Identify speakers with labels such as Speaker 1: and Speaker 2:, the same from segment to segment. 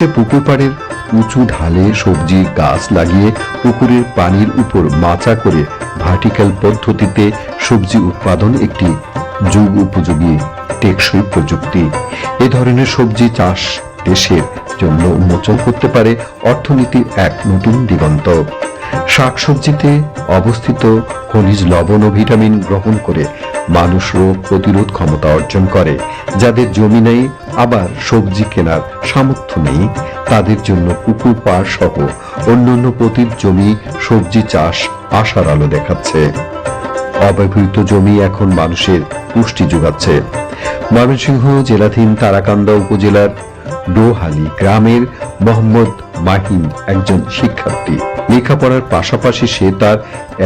Speaker 1: পুকুর পাড়ের উঁচু ঢালে সবজি, গাছ লাগিয়ে পুকুরের পানির উপর মাচা করে ভার্টিক্যাল পদ্ধতিতে সবজি উৎপাদন একটি যুগ উপযোগী, টেকসই প্রযুক্তি। এ ধরনের সবজি চাষ দেশের জন্য উন্মোচন করতে পারে অর্থনীতির এক নতুন দিগন্ত। শাকসবজিতে অবস্থিত খনিজ লবণ ও ভিটামিন গ্রহণ করে মানুষ রোগ প্রতিরোধ ক্ষমতা অর্জন করে। যাদের জমি নেই, আবার সবজি কেনার সামর্থ্য নেই, তাদের জন্য পুকুর পাড় সহ অন্যান্য প্রতির জমি সবজি চাষ আশার আলো দেখাচ্ছে। অব্যবহৃত জমি এখন মানুষের পুষ্টি যোগাচ্ছে। ময়মনসিংহ জেলাধীন তারাকান্দা উপজেলার ডোহালি গ্রামের মোহাম্মদ মাহিম একজন শিক্ষার্থী। লেখাপড়ার পাশাপাশি সে তার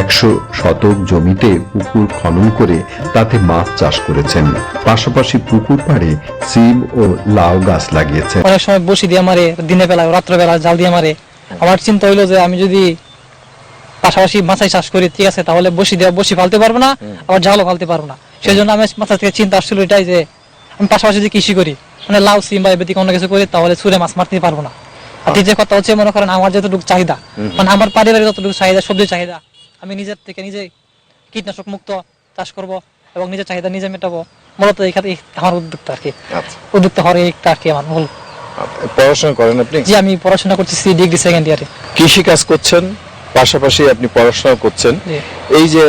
Speaker 1: একশো শতক জমিতে পুকুর খনন করে তাতে মাছ চাষ করেছেন। পাশাপাশি পুকুর পাড়ে সিম ও লাউ গাছ লাগিয়েছেন।
Speaker 2: অনেক সময় বসি দিয়ে মারে দিনের বেলা রাত্রে বেলা জাল দিয়ে মারে। আমার চিন্তা হইল যে আমি যদি পাশাপাশি মাছাই চাষ করি ঠিক আছে তাহলে বসি দিয়ে বসি ফালতে পারব না আবার জালও ফালতে পারব না। সেই জন্য আমি মাথা থেকে চিন্তা আসছিল এটাই যে আমি পাশাপাশি যদি কৃষি করি মানে লাউ সিম বা এদিকে অন্য কিছু করি তাহলে সুরে মাছ মারতে পারব না। যে কথা হচ্ছে মনে করেন আমার যতটুকু চাহিদা মানে আমার পারিবারিক যতটুকু চাহিদা সবজির চাহিদা আমি নিজের থেকে নিজে কীটনাশক মুক্ত চাষ করব এবং নিজের চাহিদা নিজে মেটাবো। মূলত এই খাতে আমার উদ্যোগটা আর কি।
Speaker 3: আচ্ছা।
Speaker 2: উদ্যোক্তা হওয়ার এইটা আর কি আমার মূল।
Speaker 3: আচ্ছা। পড়াশোনা করেন আপনি?
Speaker 2: জি আমি পড়াশোনা করতেছি ডিগ্রি সেকেন্ড ইয়ারে
Speaker 3: কৃষি কাজ করছেন পাশাপাশি আপনি পড়াশোনা করছেন। এই যে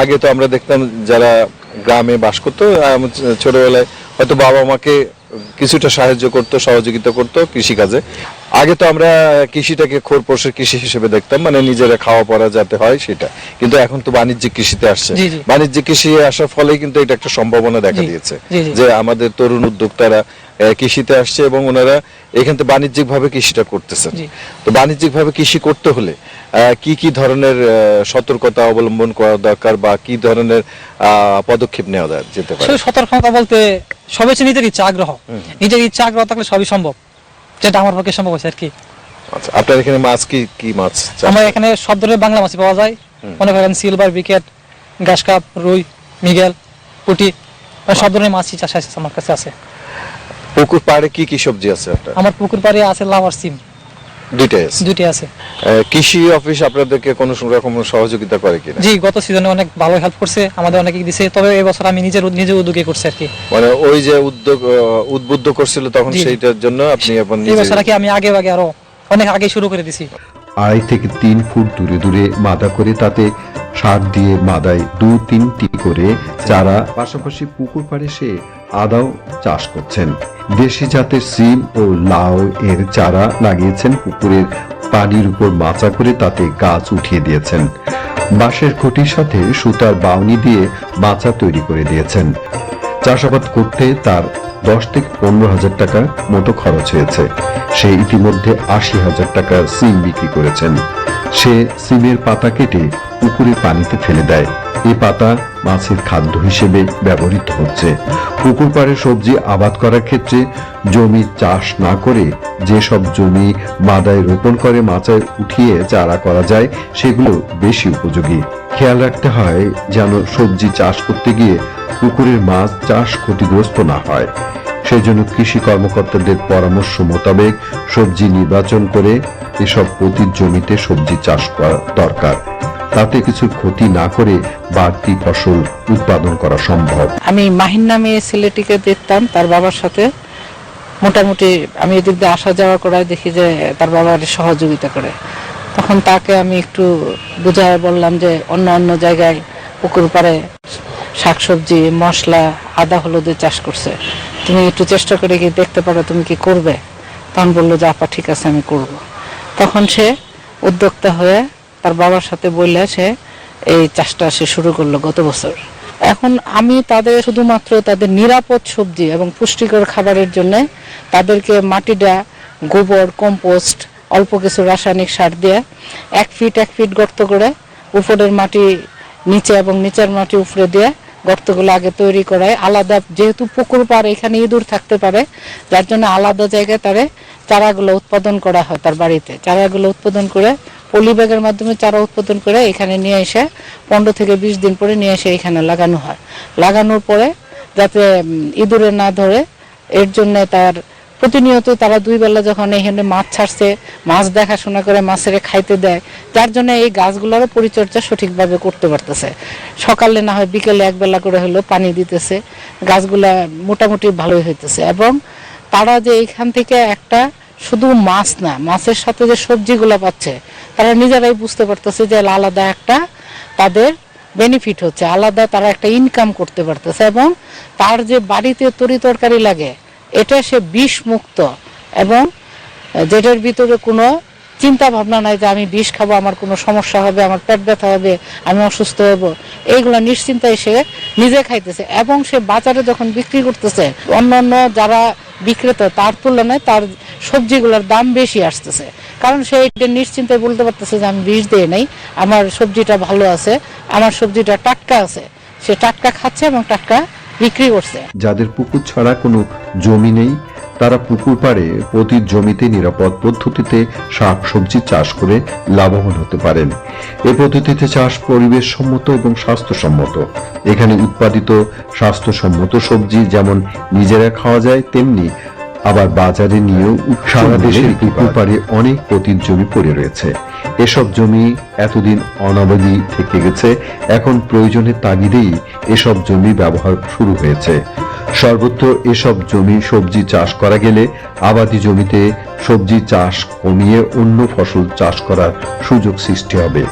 Speaker 3: আগে তো আমরা দেখতাম যারা গ্রামে বাস করতো ছোটবেলায় হয়তো বাবা মাকে কিছুটা সাহায্য করতো সহযোগিতা করতো কৃষি কাজে। আগে তো আমরা কৃষিটাকে খোর খোরপোশের কৃষি হিসেবে দেখতাম মানে নিজেরা খাওয়া পড়া যাতে হয় সেটা। কিন্তু এখন তো বাণিজ্যিক কৃষিতে আসছে। বাণিজ্যিক কৃষি আসার ফলে কিন্তু এটা একটা সম্ভাবনা দেখা দিয়েছে। যে আমাদের তরুণ উদ্যোক্তারা কৃষিতে আসছে এবং ওনারা এখান থেকে বাণিজ্যিক ভাবে কৃষিটা করতেছেন। তো বাণিজ্যিক ভাবে কৃষি করতে হলে আহ, কি কি ধরনের সতর্কতা অবলম্বন করা দরকার বা কি ধরনের আহ, পদক্ষেপ নেওয়া যেতে পারে?
Speaker 2: সতর্কতা বলতে সবে হচ্ছে নিজের ইচ্ছা আগ্রহ। নিজের ইচ্ছা আগ্রহ থাকলে সবই সম্ভব। যেটা আমার পক্ষে সম্ভব হয়েছে আর কি।
Speaker 3: আচ্ছা আপনার এখানে মাছ কি কি মাছ
Speaker 2: আমার এখানে সব ধরনের বাংলা মাছই পাওয়া যায়। মনে করেন সিলভার বিকেট ঘাস কাপ রুই মিগেল পুটি মানে সব ধরনের মাছই চাষ আছে আমার কাছে আছে।
Speaker 3: পুকুর পাড়ে কি কি সবজি আছে আপনার?
Speaker 2: আমার পুকুর পাড়ে আছে লাভার সিম।
Speaker 3: দুইটাই আছে?
Speaker 2: দুটি আছে।
Speaker 3: কৃষি অফিস আপনাদেরকে কোনো রকম সহযোগিতা করে কিনা?
Speaker 2: জি গত সিজনে অনেক ভালো হেল্প করছে আমাদের অনেকেই দিছে তবে এই বছর আমি নিজের নিজে উদ্যোগে করছি আর কি।
Speaker 3: মানে ওই যে উদ্যোগ উদ্বুদ্ধ করছিল তখন
Speaker 2: জি, জি।
Speaker 3: সেইটার জন্য আপনি এখন
Speaker 2: এই বছর কি আমি আগে আগে আরও অনেক আগে শুরু করে দিছি।
Speaker 1: আড়াই থেকে তিন ফুট দূরে দূরে মাদা করে তাতে সার দিয়ে মাদায় দু তিনটি করে চারা পাশাপাশি পুকুর পাড়ে সে আদাও চাষ করছেন। দেশি জাতের সিম ও লাউ এর চারা লাগিয়েছেন পুকুরের পানির উপর মাচা করে তাতে গাছ উঠিয়ে দিয়েছেন। বাঁশের খুঁটির সাথে সুতার বাউনি দিয়ে মাচা তৈরি করে দিয়েছেন। চাষাবাদ করতে তার দশ থেকে পনেরো হাজার টাকা মতো খরচ হয়েছে। সে ইতিমধ্যে আশি হাজার টাকা সিম বিক্রি করেছেন। সে সিমের পাতা কেটে পুকুরে পানিতে ফেলে দেয়। এই পাতা মাছের খাদ্য হিসেবে ব্যবহৃত হচ্ছে। পুকুর পাড়ে সবজি আবাদ করার ক্ষেত্রে জমি চাষ না করে যেসব জমি মাদায় রোপণ করে মাচায় উঠিয়ে চারা করা যায়, সেগুলো বেশি উপযোগী। খেয়াল রাখতে হয় যেন সবজি চাষ করতে গিয়ে পুকুরের মাছ চাষ ক্ষতিগ্রস্ত না হয়। সেই জন্য কৃষি কর্মকর্তাদের পরামর্শ মোতাবেক সবজি নির্বাচন করে এসব প্রতির জমিতে সবজি চাষ করা দরকার। তাতে কিছু ক্ষতি না করে বাড়তি ফসল উৎপাদন করা সম্ভব।
Speaker 4: আমি মাহিন নামে ছেলেটিকে দেখতাম, তার বাবার সাথে। মোটামুটি আমি এদিক দিয়ে আসা যাওয়া করায় দেখি যে তার বাবার সহযোগিতা করে। তখন তাকে আমি একটু বুঝায় বললাম যে অন্য অন্য জায়গায় পুকুর পাড়ে শাকসবজি, মশলা, আদা হলুদের চাষ করছে। তুমি একটু চেষ্টা করে কি দেখতে পারো তুমি কি করবে। তখন বলল যে, আপা, ঠিক আছে, আমি করব। তখন সে উদ্যোক্তা হয়ে তার বাবার সাথে বললে সে এই চাষটা সে শুরু করল গত বছর। এখন আমি তাদের শুধুমাত্র তাদের নিরাপদ সবজি এবং পুষ্টিকর খাবারের জন্য তাদেরকে মাটিটা গোবর, কম্পোস্ট, অল্প কিছু রাসায়নিক সার দিয়ে এক ফিট এক ফিট গর্ত করে উপরের মাটি নিচে এবং নিচের মাটি উপরে দিয়ে গর্তগুলো আগে তৈরি করায়। আলাদা যেহেতু পুকুর পার এখানে ইঁদুর থাকতে পারে, যার জন্য আলাদা জায়গায় তারে চারাগুলো উৎপাদন করা হয় তার বাড়িতে। চারাগুলো উৎপাদন করে পলি ব্যাগের মাধ্যমে চারা উৎপাদন করে এখানে নিয়ে এসে পনেরো থেকে বিশ দিন পরে নিয়ে এসে এখানে লাগানো হয়। লাগানোর পরে যাতে ইঁদুরে না ধরে, এর জন্য তার প্রতিনিয়ত তারা দুই বেলা যখন এখানে মাছ ছাড়ছে, মাছ দেখাশোনা করে মাছের খাইতে দেয়, যার জন্য এই গাছগুলোরও পরিচর্যা সঠিকভাবে করতে পারতেছে। সকালে না হয় বিকেলে এক বেলা করে হলেও পানি দিতেছে, গাছগুলা মোটামুটি ভালোই হইতেছে। এবং তারা যে এইখান থেকে একটা শুধু মাছ না, মাছের সাথে যে সবজিগুলো পাচ্ছে তারা নিজেরাই বুঝতে পারতেছে যে আলাদা একটা তাদের বেনিফিট হচ্ছে, আলাদা তারা একটা ইনকাম করতে পারতেছে এবং তার যে বাড়িতে তরি তরকারি লাগে, এটা সে বিষ মুক্ত এবং যেটার ভিতরে কোনো চিন্তা ভাবনা নাই যে আমি বিষ খাব, আমার কোনো সমস্যা হবে, আমার পেট ব্যথা হবে, আমি অসুস্থ হব, এইগুলো নিশ্চিন্তায় সে নিজে খাইতেছে এবং সে বাজারে যখন বিক্রি করতেছে, অন্যান্য যারা বিক্রেতা তার তুলনায় তার সবজিগুলোর দাম বেশি আসতেছে। কারণ সে এটা নিশ্চিন্তে বলতে পারতেছে যে আমি বিষ দিয়ে নেই, আমার সবজিটা ভালো আছে, আমার সবজিটা টাটকা আছে। সে টাটকা খাচ্ছে এবং টাটকা বিক্রি করছে।
Speaker 1: যাদের পুকুর ছাড়া কোনো জমি নেই তারা পুকুর পাড়ে প্রতি জমিতে নিরাপদ পদ্ধতিতে শাক সবজি চাষ করে লাভবান হতে পারেন। এ পদ্ধতিতে চাষ পরিবেশ সম্মত এবং স্বাস্থ্যসম্মত। এখানে উৎপাদিত স্বাস্থ্যসম্মত সবজি যেমন নিজেরা খাওয়া যায় তেমনি আবার বাজারে নিয়েও সারা দেশের পুকুর পাড়ে অনেক পতিত জমি পড়ে রয়েছে। এসব জমি এতদিন অনাবাদি থেকে গেছে এখন প্রয়োজনের তাগিদেই এসব জমি ব্যবহার শুরু হয়েছে। সর্বত্র এসব জমি সবজি চাষ করা গেলে আবাদি জমিতে সবজি চাষ কমিয়ে অন্য ফসল চাষ করার সুযোগ সৃষ্টি হবে।